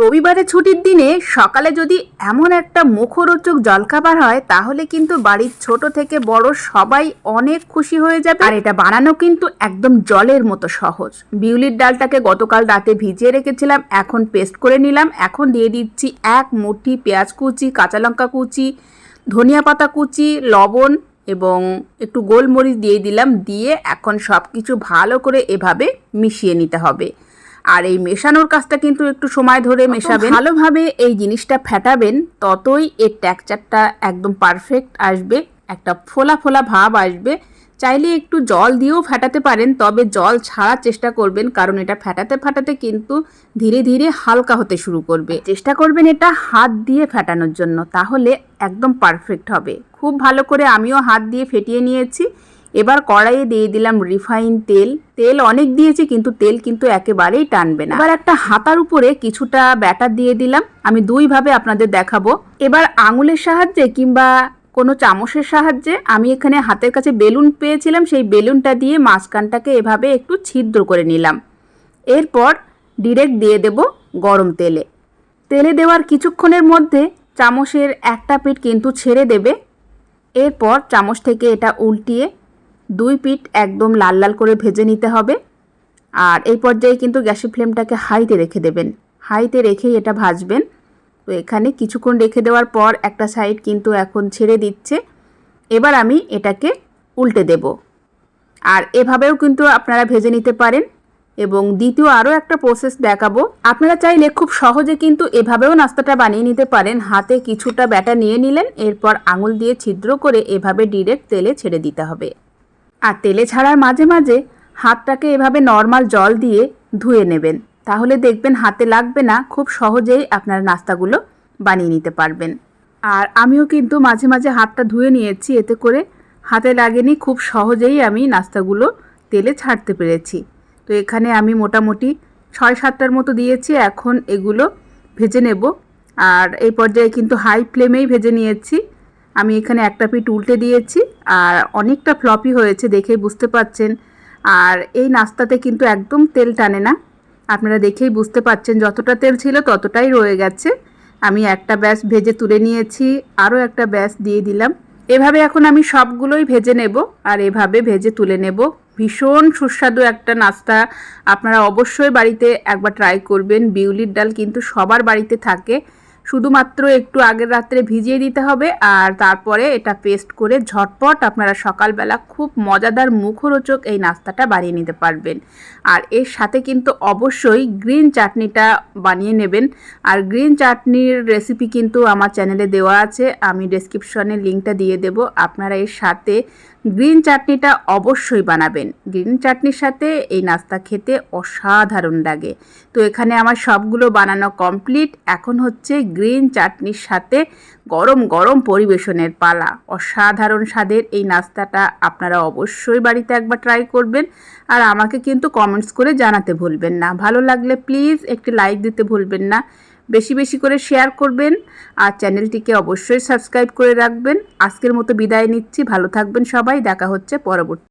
রবিবারে ছুটির দিনে সকালে যদি এমন একটা মুখরোচক জলখাবার হয়, তাহলে কিন্তু বাড়ির ছোট থেকে বড় সবাই অনেক খুশি হয়ে যাবে। আর এটা বানানো কিন্তু একদম জলের মতো সহজ। বিউলির ডালটাকে গতকাল রাতে ভিজিয়ে রেখেছিলাম, এখন পেস্ট করে নিলাম। এখন দিয়ে দিচ্ছি এক মুঠি পেঁয়াজ কুচি, কাঁচা লঙ্কা কুচি, ধনিয়া পাতা কুচি, লবণ এবং একটু গোলমরিচ দিয়ে দিলাম। দিয়ে এখন সব কিছু ভালো করে এভাবে মিশিয়ে নিতে হবে। আর এই মেশানোর কাজটা কিন্তু একটু সময় ধরে মেশাবেন। ভালোভাবে এই জিনিসটা ফেটাবেন ততই এর টেক্সচারটা একদম পারফেক্ট আসবে একটা ফোলা ফোলা ভাব আসবে। চাইলে একটু জল দিয়েও ফেটাতে পারেন তবে জল ছাড়ার চেষ্টা করবেন কারণ এটা ফেটাতে ফেটাতে কিন্তু ধীরে ধীরে হালকা হতে শুরু করবে। চেষ্টা করবেন এটা হাত দিয়ে ফেটানোর জন্য তাহলে একদম পারফেক্ট হবে। খুব ভালো করে আমিও হাত দিয়ে ফেটিয়ে নিয়েছি। এবার কড়াইয়ে দিয়ে দিলাম রিফাইন তেল। তেল অনেক দিয়েছি, কিন্তু তেল কিন্তু একেবারেই টানবে না। এবার একটা হাতার উপরে কিছুটা ব্যাটার দিয়ে দিলাম। আমি দুইভাবে আপনাদের দেখাবো। এবার আঙুলের সাহায্যে কিংবা কোনো চামচের সাহায্যে আমি এখানে হাতের কাছে বেলুন পেয়েছিলাম। সেই বেলুনটা দিয়ে মাঝখানটাকে এভাবে একটু ছিদ্র করে নিলাম। এরপর ডিরেক্ট দিয়ে দেব গরম তেলে। তেলে দেওয়ার কিছুক্ষণের মধ্যে চামচের একটা পিঠ কিন্তু ছেড়ে দেবে। এরপর চামচ থেকে এটা উল্টিয়ে দুই পিঠ একদম লাল লাল করে ভেজে নিতে হবে। আর এই পর্যায়ে কিন্তু গ্যাসের ফ্লেমটাকে হাইতে রেখে দেবেন। হাইতে রেখেই এটা ভাজবেন। তো এখানে কিছুক্ষণ রেখে দেওয়ার পর একটা সাইড কিন্তু এখন ছেড়ে দিচ্ছে। এবার আমি এটাকে উল্টে দেব। আর এভাবেও কিন্তু আপনারা ভেজে নিতে পারেন। এবং দ্বিতীয় আরও একটা প্রসেস দেখাবো। আপনারা চাইলে খুব সহজে কিন্তু এভাবেও নাস্তাটা বানিয়ে নিতে পারেন। হাতে কিছুটা ব্যাটা নিয়ে নিলেন। এরপর আঙুল দিয়ে ছিদ্র করে এভাবে ডিরেক্ট তেলে ছেড়ে দিতে হবে। আর তেলে ছাড়ার মাঝে মাঝে হাতটাকে এভাবে নর্মাল জল দিয়ে ধুয়ে নেবেন। তাহলে দেখবেন হাতে লাগবে না, খুব সহজেই আপনার নাস্তাগুলো বানিয়ে নিতে পারবেন। আর আমিও কিন্তু মাঝে মাঝে হাতটা ধুয়ে নিয়েছি, এতে করে হাতে লাগেনি, খুব সহজেই আমি নাস্তাগুলো তেলে ছাড়তে পেরেছি। তো এখানে আমি মোটামুটি ছয় সাতটার মতো দিয়েছি, এখন এগুলো ভেজে নেব। আর এই পর্যায়ে কিন্তু হাই ফ্লেমেই ভেজে নিয়েছি। আমি এখানে একটা পিঠ উল্টে দিয়েছি আর অনেকটা ফ্লপি হয়েছে দেখেই বুঝতে পাচ্ছেন। আর এই নাস্তাতে কিন্তু একদম তেল টানে না। আপনারা দেখেই বুঝতে পাচ্ছেন যতটা তেল ছিল ততটাই রয়ে গেছে। আমি একটা ব্যাস ভেজে তুলে নিয়েছি, আরও একটা ব্যাস দিয়ে দিলাম। এভাবে এখন আমি সবগুলোই ভেজে নেব আর এভাবে ভেজে তুলে নেব। ভীষণ সুস্বাদু একটা নাস্তা। আপনারা অবশ্যই বাড়িতে একবার ট্রাই করবেন। বিউলির ডাল কিন্তু সবার বাড়িতে থাকে। শুধুমাত্র একটু আগের রাত্রে ভিজিয়ে দিতে হবে আর তারপরে এটা পেস্ট করে ঝটপট আপনারা সকালবেলা খুব মজাদার মুখরোচক এই নাস্তাটা বানিয়ে নিতে পারবেন। আর এর সাথে কিন্তু অবশ্যই গ্রিন চাটনিটা বানিয়ে নেবেন। আর গ্রিন চাটনির রেসিপি কিন্তু আমার চ্যানেলে দেওয়া আছে, আমি ডেসক্রিপশনে লিঙ্কটা দিয়ে দেব। আপনারা এর সাথে গ্রিন চাটনিটা অবশ্যই বানাবেন। গ্রিন চাটনির সাথে এই নাস্তা খেতে অসাধারণ লাগে। তো এখানে আমার সবগুলো বানানো কমপ্লিট। এখন হচ্ছে গ্রিন চাটনির সাথে গরম গরম পরিবেশনের পালা। অসাধারণ স্বাদের এই নাস্তাটা আপনারা অবশ্যই বাড়িতে একবার ট্রাই করবেন আর আমাকে কিন্তু কমেন্টস করে জানাতে ভুলবেন না। ভালো লাগলে প্লিজ একটি লাইক দিতে ভুলবেন না। বেশি বেশি করে শেয়ার করবেন আর চ্যানেলটিকে অবশ্যই সাবস্ক্রাইব করে রাখবেন। আজকের মতো বিদায় নিচ্ছি। ভালো থাকবেন সবাই। দেখা হচ্ছে পরবর্তী